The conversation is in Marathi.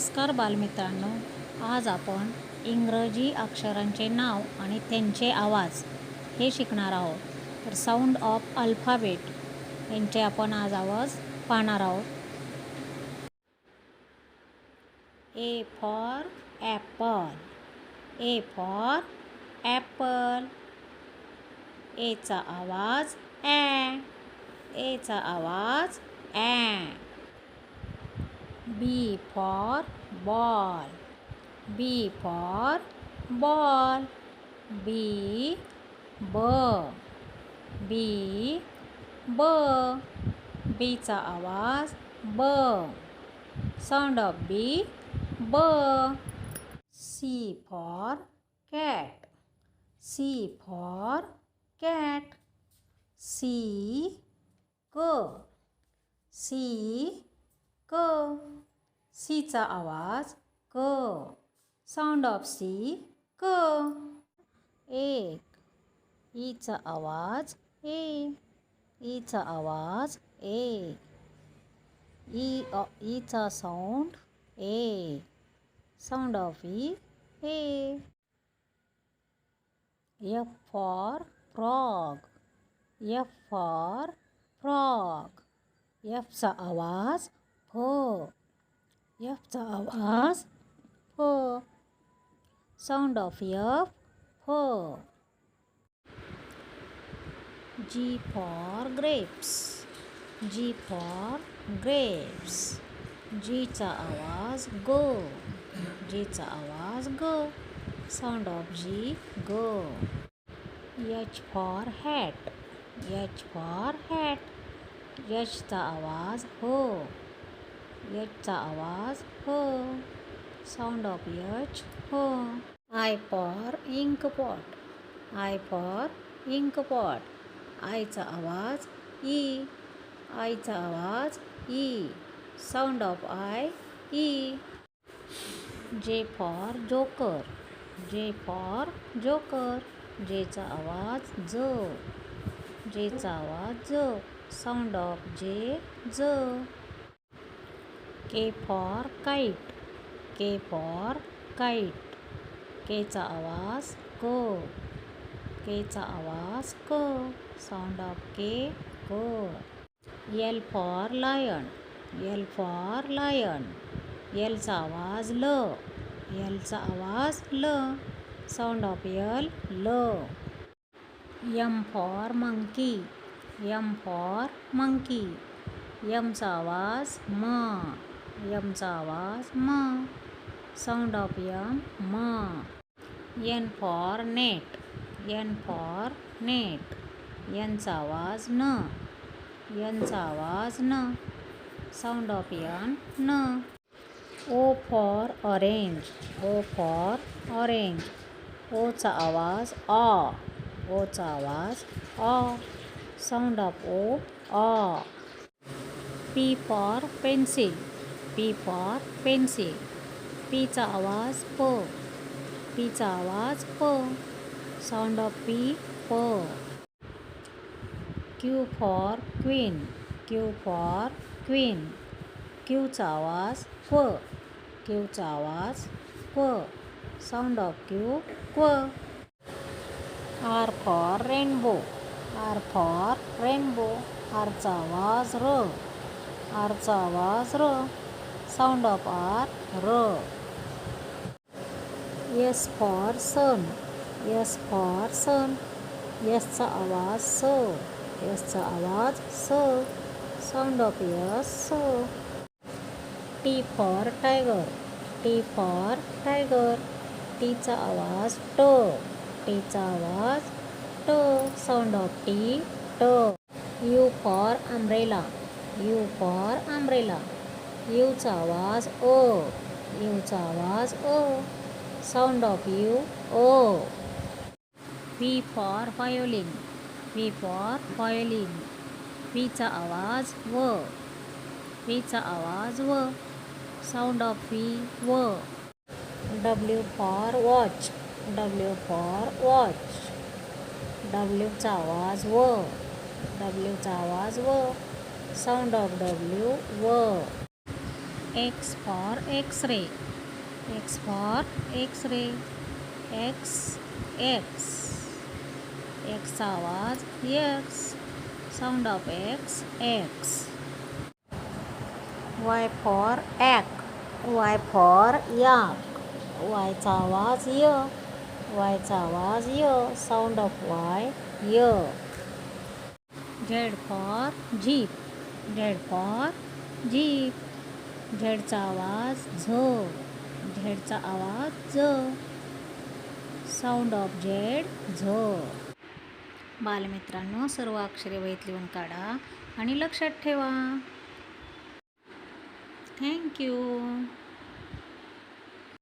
नमस्कार बालमित्रांनो. आज आपण इंग्रजी अक्षरांचे नाव आणि त्यांचे आवाज हे शिकणार आहोत. तर साऊंड ऑफ अल्फाबेट यांचे आपण आज आवाज पाहणार आहोत. A for apple A for apple एचा आवाज ॲ एचा आवाज ॲ B for ball. B for ball. B ब B ब B चा आवाज ब साऊंड ऑफ बी ब C for cat. C for cat. C क C क. सीचा आवाज क. साऊंड ऑफ सी क. एक. ईचा आवाज ए. ईचा आवाज ए. ई अ- ईचा साऊंड ए. Sound of E A. F for frog F for frog एफचा आवाज फ एफचा आवाज. फ साऊंड ऑफ एफ फ G for grapes G for grapes जीचा आवाज ग जीचा आवाज ग साऊंड ऑफ जी ग H for hat H for hat यचचा आवाज हो. यचचा आवाज हो साऊंड ऑफ यच हो I for ink pot I for ink pot आयचा आवाज ई आयचा आवाज ई sound of I E J for joker J for joker जेचा आवाज ज जेचा आवाज ज साऊंड ऑफ जे ज K for kite K for kite केचा आवाज क. केचा आवाज क. Sound of K. क L for lion L for lion एलचा आवाज ल. एलचा आवाज ल. साऊंड ऑफ यल ल. M for monkey M for monkey यमचा आवाज म. यमचा आवाज म. साऊंड ऑफ यम म. N for net N for net. यांचा आवाज न. यांचा आवाज न. साऊंड ऑफ यन न. O for orange O for orange. Ocha आवाज ऑ ओचा आवाज ऑ sound of O of P for pencil. P for pencil पीचा आवाज प पीचा आवाज प साऊंड ऑफ पी प Q for queen Q for queen क्यूचा आवाज क्व क्यूचा आवाज क्व साऊंड ऑफ क्यू क्व R for rainbow R for rainbow आरचा आवाज र आरचा आवाज र साऊंड ऑफ आर र S for sun S for sun यसचा आवाज स यसचा आवाज स साऊंड ऑफ यस स T for tiger T for tiger टीचा आवाज ट टीचा आवाज ट साऊंड ऑफ टी ट U for umbrella U for umbrella यूचा आवाज ओ यूचा आवाज ओ sound of U O. V for violin V for violin वीचा आवाज व वीचा आवाज व साऊंड ऑफ वी. व W for watch W for watch डब्ल्यूचा आवाज व डब्ल्यूचा आवाज व साऊंड ऑफ डब्ल्यू व. X for X ray X for X ray X X एक्सचा आवाज X sound of X X Y for yak Y for yak वायचा आवाज य वायचा आवाज य साऊंड ऑफ वाय य Z for jeep Z for jeep झेडचा आवाज झ. झेडचा आवाज ज. साऊंड ऑफ झेड झ. बालमित्रांनो सर्व अक्षरे वहीत लिहून काढा आणि लक्षात ठेवा. थँक्यू